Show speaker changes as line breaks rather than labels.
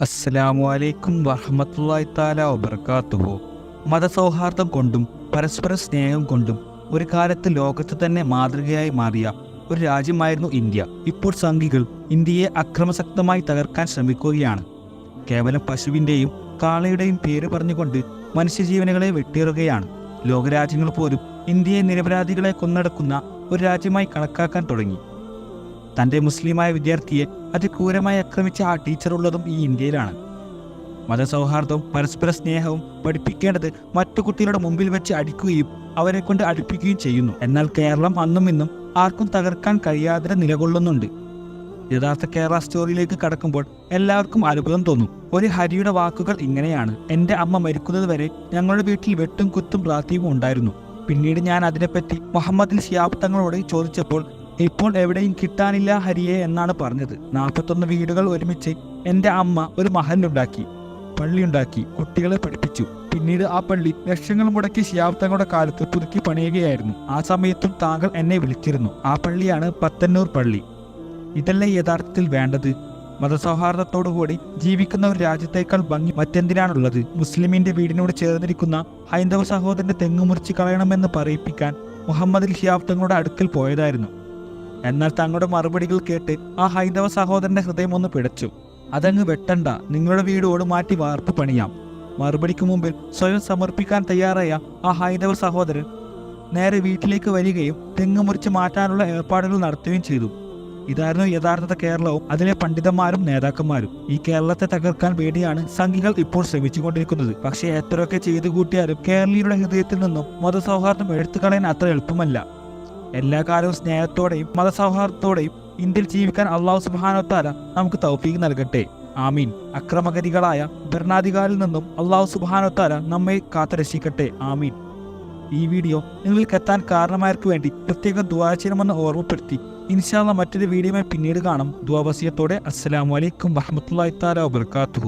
അസ്സലാമു അലൈക്കും വറഹമത്തല്ലാഹി താല വബർക്കാത്തുഹു മതസൗഹാർദ്ദം കൊണ്ടും പരസ്പര സ്നേഹം കൊണ്ടും ഒരു കാലത്ത് ലോകത്ത് തന്നെ മാതൃകയായി മാറിയ ഒരു രാജ്യമായിരുന്നു ഇന്ത്യ. ഇപ്പോൾ സംഘികൾ ഇന്ത്യയെ അക്രമശക്തമായി തകർക്കാൻ ശ്രമിക്കുകയാണ്. കേവലം പശുവിന്റെയും കാളയുടെയും പേര് പറഞ്ഞുകൊണ്ട് മനുഷ്യജീവനുകളെ വെട്ടിയിറുകയാണ്. ലോകരാജ്യങ്ങൾ പോലും ഇന്ത്യയെ നിരപരാധികളെ കൊന്നടക്കുന്ന ഒരു രാജ്യമായി കണക്കാക്കാൻ തുടങ്ങി. തന്റെ മുസ്ലിമായ വിദ്യാർത്ഥിയെ അതിക്രൂരമായി ആക്രമിച്ച ആ ടീച്ചർ ഉള്ളതും ഈ ഇന്ത്യയിലാണ്. മതസൗഹാർദ്ദവും പരസ്പര സ്നേഹവും പഠിപ്പിക്കേണ്ടത് മറ്റു കുട്ടികളുടെ മുമ്പിൽ വെച്ച് അടിക്കുകയും അവരെ കൊണ്ട് അടുപ്പിക്കുകയും ചെയ്യുന്നു. എന്നാൽ കേരളം അന്നും ഇന്നും ആർക്കും തകർക്കാൻ കഴിയാതെ നിലകൊള്ളുന്നുണ്ട്. യഥാർത്ഥ കേരള സ്റ്റോറിയിലേക്ക് കടക്കുമ്പോൾ എല്ലാവർക്കും അത്ഭുതം തോന്നും. ഒരു ഹരിയുടെ വാക്കുകൾ ഇങ്ങനെയാണ്. എന്റെ അമ്മ മരിക്കുന്നത് വരെ ഞങ്ങളുടെ വീട്ടിൽ വെട്ടും കുത്തും പ്രാർത്ഥിയും ഉണ്ടായിരുന്നു. പിന്നീട് ഞാൻ അതിനെപ്പറ്റി മുഹമ്മദിൻ ഷിയാബ് തങ്ങളോട് ചോദിച്ചപ്പോൾ ഇപ്പോൾ എവിടെയും കിട്ടാനില്ല ഹരിയെ എന്നാണ് പറഞ്ഞത്. നാൽപ്പത്തൊന്ന് വീടുകൾ ഒരുമിച്ച് എന്റെ അമ്മ ഒരു മഹലുണ്ടാക്കി പള്ളിയുണ്ടാക്കി കുട്ടികളെ പഠിപ്പിച്ചു. പിന്നീട് ആ പള്ളി ലക്ഷങ്ങൾ മുടക്കി ശിയാബ്ദങ്ങളുടെ കാലത്ത് പുതുക്കി പണിയുകയായിരുന്നു. ആ സമയത്തും താങ്കൾ എന്നെ വിളിച്ചിരുന്നു. ആ പള്ളിയാണ് പത്തന്നൂർ പള്ളി. ഇതല്ലേ യഥാർത്ഥത്തിൽ വേണ്ടത്? മതസൗഹാർദ്ദത്തോടുകൂടി ജീവിക്കുന്ന ഒരു രാജ്യത്തേക്കാൾ ഭംഗി മറ്റെന്തിനാണുള്ളത്? മുസ്ലിമിന്റെ വീടിനോട് ചേർന്നിരിക്കുന്ന ഹൈന്ദവ സഹോദരന്റെ തെങ്ങ് മുറിച്ച് കളയണമെന്ന് പറയിപ്പിക്കാൻ മുഹമ്മദ് ഷിയാബ് തങ്ങളുടെ അടുക്കൽ പോയതായിരുന്നു. എന്നാൽ തങ്ങളുടെ മറുപടികൾ കേട്ട് ആ ഹൈന്ദവ സഹോദരന്റെ ഹൃദയം ഒന്ന് പിടച്ചു. അതങ്ങ് വെട്ടണ്ട നിങ്ങളുടെ വീടോട് മാറ്റി വാർപ്പ് പണിയാം. മറുപടിക്ക് മുമ്പിൽ സ്വയം സമർപ്പിക്കാൻ തയ്യാറായ ആ ഹൈന്ദവ സഹോദരൻ നേരെ വീട്ടിലേക്ക് വരികയും തെങ്ങ് മുറിച്ച് മാറ്റാനുള്ള ഏർപ്പാടുകൾ നടത്തുകയും ചെയ്തു. ഇതായിരുന്നു യഥാർത്ഥ കേരളവും അതിലെ പണ്ഡിതന്മാരും നേതാക്കന്മാരും. ഈ കേരളത്തെ തകർക്കാൻ വേണ്ടിയാണ് സംഘികൾ ഇപ്പോൾ ശ്രമിച്ചുകൊണ്ടിരിക്കുന്നത്. പക്ഷേ എത്രയൊക്കെ ചെയ്തു കൂട്ടിയാലും കേരളീയരുടെ ഹൃദയത്തിൽ നിന്നും മതസൗഹാർദ്ദം എടുത്തു കളയാൻ അത്ര എളുപ്പമല്ല. എല്ലാ കാലവും സ്നേഹത്തോടെയും മതസൗഹാർദ്ദത്തോടെയും ഇന്ത്യയിൽ ജീവിക്കാൻ അള്ളാഹു സുബാനോത്താല നമുക്ക് തൗഫീഖ് നൽകട്ടെ. ആമീൻ. അക്രമഗതികളായ ഭരണാധികാരിൽ നിന്നും അള്ളാഹു സുബാനോത്താല നമ്മെ കാത്തുരക്ഷിക്കട്ടെ. ആമീൻ. ഈ വീഡിയോ നിങ്ങൾക്ക് എത്താൻ കാരണമായവർക്ക് വേണ്ടി പ്രത്യേകം ദുവാ ഓർമ്മപ്പെടുത്തി. ഇൻഷാല്ല മറ്റൊരു വീഡിയോയുമായി പിന്നീട് കാണാം. ദുവാവസിയത്തോടെ അലൈക്കും വറഹമത്തല്ലാഹി താല വബർക്കാത്തുഹു